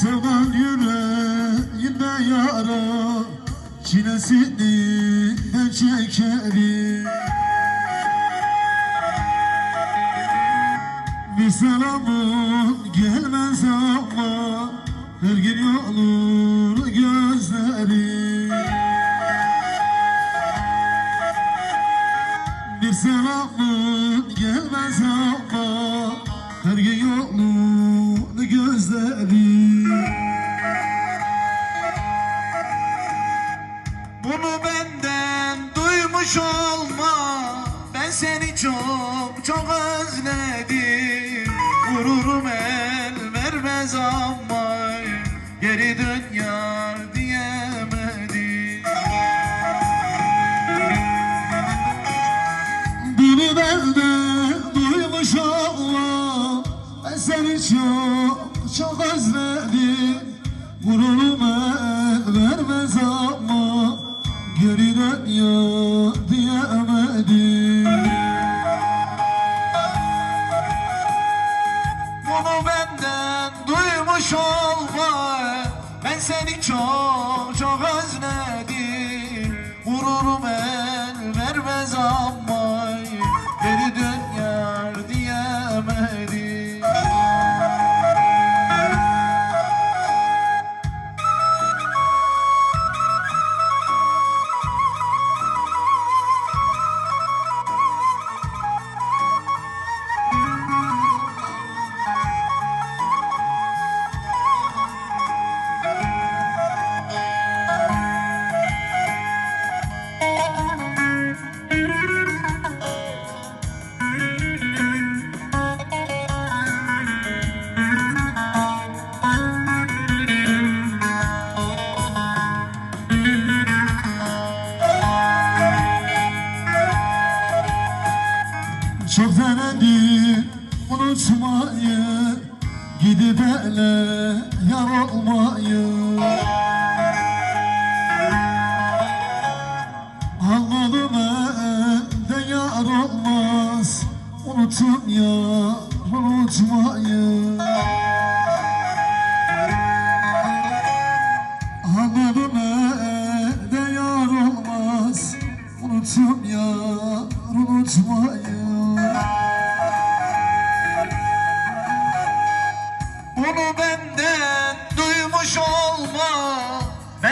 Sevdan yüreğimde yara Çilesini ben çekerim. Bir selamım gelmez ama Her gün olur gözlerim. Bir selamım gelmez ama Her gün olur Bunu benden duymuş olma. Ben seni çok çok özledim. Gururum el vermez ama Geri dön yar diyemedim. Bunu benden duymuş olma. Ben seni çok çok özledim. Gururum el vermez ama Ya diyemedim Bunu benden duymuş olma. Ben seni çok çok özledim. Gururum el vermez ama Denedim unutmayı. Gidip hele yar olmayı. Anladım elde yar olmaz. Unutum ya unutmayı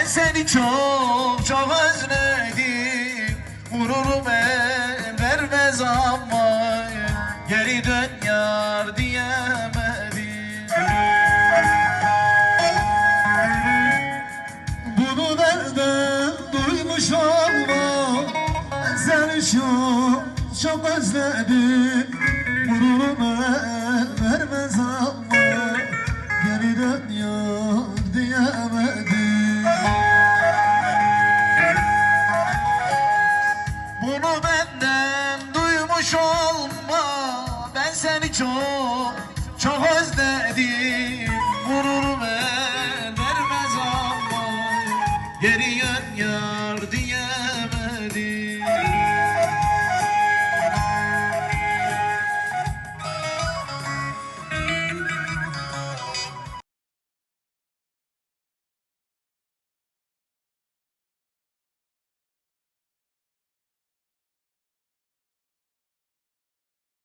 seni çok çok özledim. Gururum el vermez ama Geri dön yar diyemedim. Bunu nereden duymuş olma seni çok çok özledim. Gururum el vermez ama Bunu benden duymuş olma. Ben seni çok çok özledim. Gururum el vermez ama Geri yön yar